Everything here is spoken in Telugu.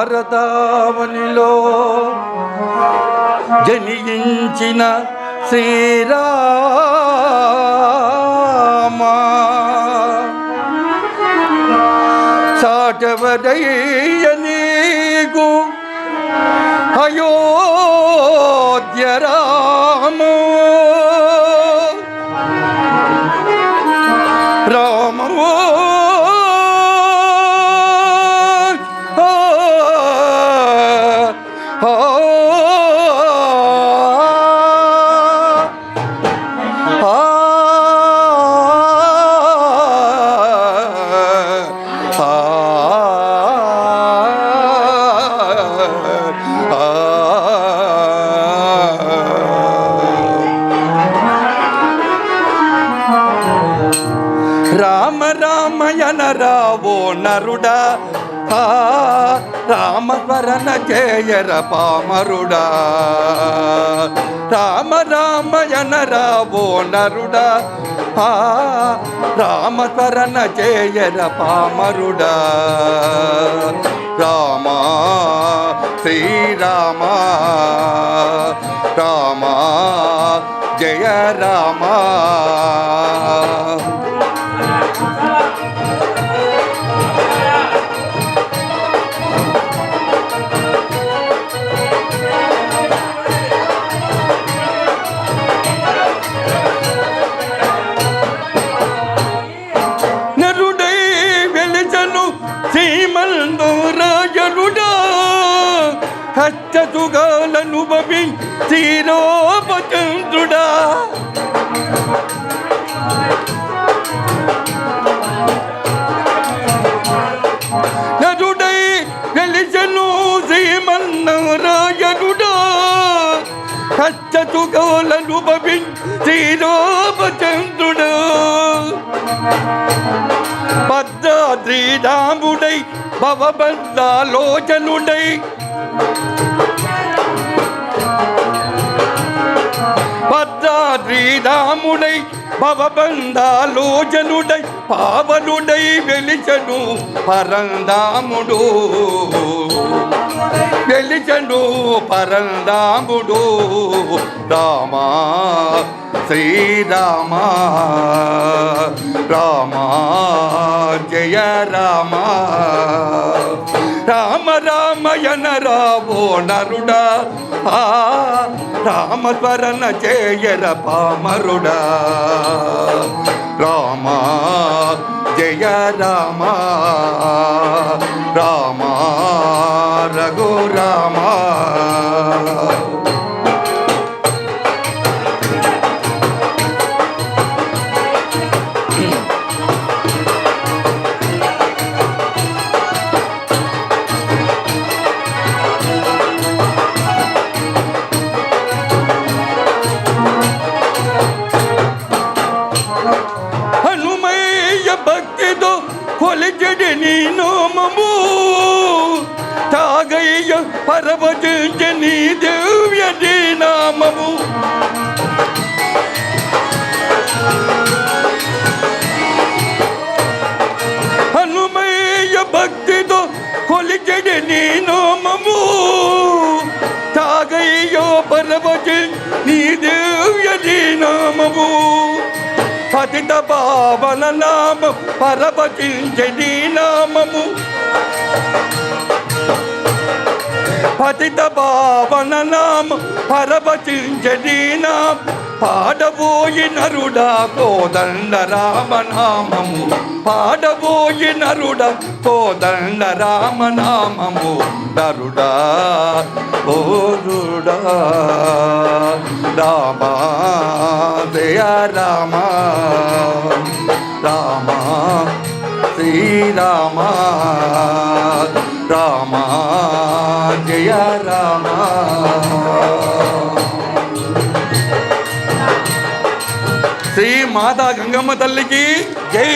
భారతావనిలో జనించిన శ్రీరామా. సాటవదయ్య నీకు అయోధ్య రామయనరావో నరుడా. ఆ రామవరణ జయర పామరుడా. రామ రామయనరావో నరుడా. ఆ రామవరణ జయర పామరుడా. రామ శ్రీరామ. రామ జయ రామ. రాజనుడా హస్తసుగాలను బవి శ్రీరోపచంద్రుడా నరుడై వెలిచను శ్రీమన్న రాజనుడా హస్తసుగాలను శ్రీరాముడై భవబంధాలోచనుడై. భద్రాద్రీరాముడై భవబంధాలోచనుడై పావనుడై వెలిచను పరందాముడు. వెలిచను పరందాముడు. రామా శ్రీరామా రామా. జయ రామ. రామ రామయన రావో నరుడా. ఆ రామ స్మరణ చేయర పామరుడా. రామ జయ రామ. రామ రఘు నామము తాగయ్య పరవచించ నీ దివ్య నీ నామము హనుమయ్య భక్తితో కొలిచడి నీ నామము. తాగయ్యో పరవచించ నీ దివ్య నీ నామము పతిత పావన నామం నీ నామ పతిత పావన నామం పాడబోయి నరుడా కోదండ రామనామము పాడబోయి నరుడ కోదండ రామనామము నరుడా ఓరుడా రామా దయ రామా. మాతా గంగమ్మ తల్లికి జై.